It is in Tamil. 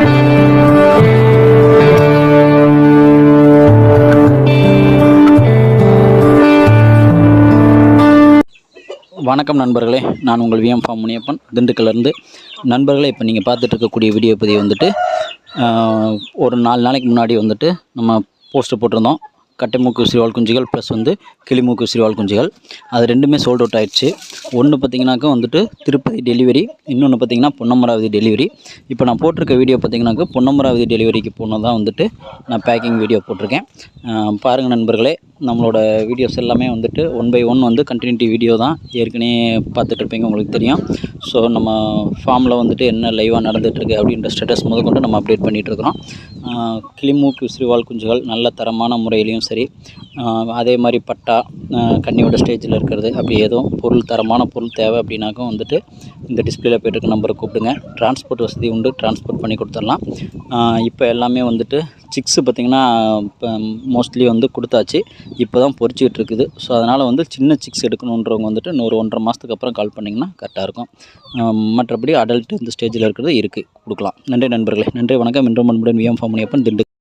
வணக்கம் நண்பர்களே நான் உங்கள் விஎம் ஃபார்ம் முனியப்பன் திண்டுக்கல்லேருந்து. நண்பர்களே இப்போ நீங்கள் பார்த்துட்டு இருக்கக்கூடிய வீடியோ பதிவு வந்துட்டு ஒரு நாலு நாளைக்கு முன்னாடி வந்துட்டு நம்ம போஸ்ட்டு போட்டிருந்தோம். கட்டைமூக்கு சிறுவாள் குஞ்சுகள் ப்ளஸ் வந்து கிளிமூக்கு சிறுவாள் குஞ்சுகள். அது ரெண்டுமே சோல்ட் அவுட் ஆயிடுச்சு. ஒன்று பார்த்திங்கனாக்கா வந்துட்டு திருப்பதி டெலிவரி இன்னொன்று பார்த்தீங்கன்னா பொன்னமராவதி டெலிவரி இப்போ நான் போட்டிருக்க வீடியோ பார்த்தீங்கன்னாக்கா பொன்னமராவதி டெலிவரிக்கு போனதான் வந்துட்டு நான் பேக்கிங் வீடியோ போட்டிருக்கேன். பாருங்கள் நண்பர்களே நம்மளோட வீடியோஸ் எல்லாமே வந்துட்டு ஒன் பை ஒன் வந்து கண்டினியூட்டி வீடியோ தான் ஏற்கனவே பார்த்துட்டு இருப்பீங்க உங்களுக்கு தெரியும். ஸோ நம்ம ஃபார்மில் வந்துட்டு என்ன லைவாக நடந்துகிட்ருக்கு அப்படின்ற ஸ்டேட்டஸ் முதற்கொண்டு நம்ம அப்டேட் பண்ணிகிட்டு இருக்கிறோம். ஆஹ் கிளிமூக்கு குஞ்சுகள் நல்ல தரமான முறையிலையும் சரி. அதே மாதிரி பட்டா கண்ணியோட ஸ்டேஜில் இருக்கிறது. அப்படி எதுவும் பொருள் தரமான பொருள் தேவை அப்படின்னாக்கும் வந்துட்டு இந்த டிஸ்பிளேல போய்ட்டு நம்பரை கூப்பிடுங்க. டிரான்ஸ்போர்ட் வசதி உண்டு டிரான்ஸ்போர்ட் பண்ணி கொடுத்துடலாம். இப்போ எல்லாமே வந்துட்டு சிக்ஸு பார்த்திங்கன்னா இப்போ மோஸ்ட்லி வந்து கொடுத்தாச்சு. இப்போ தான் பொறிச்சிக்கிட்டு இருக்குது. ஸோ அதனால் வந்து சின்ன சிக்ஸ் எடுக்கணுன்றவங்க வந்துட்டு இன்னொரு ஒன்றரை மாதத்துக்கு அப்புறம் கால் பண்ணிங்கன்னா கரெக்டாக இருக்கும். மற்றபடி அடல்ட் இந்த ஸ்டேஜில் இருக்கிறது இருக்குது கொடுக்கலாம். நன்றி நண்பர்களே. நன்றி வணக்கம். இன்றும் அன்புடன் விஎம் ஃபார்மணியப்பன் திண்டு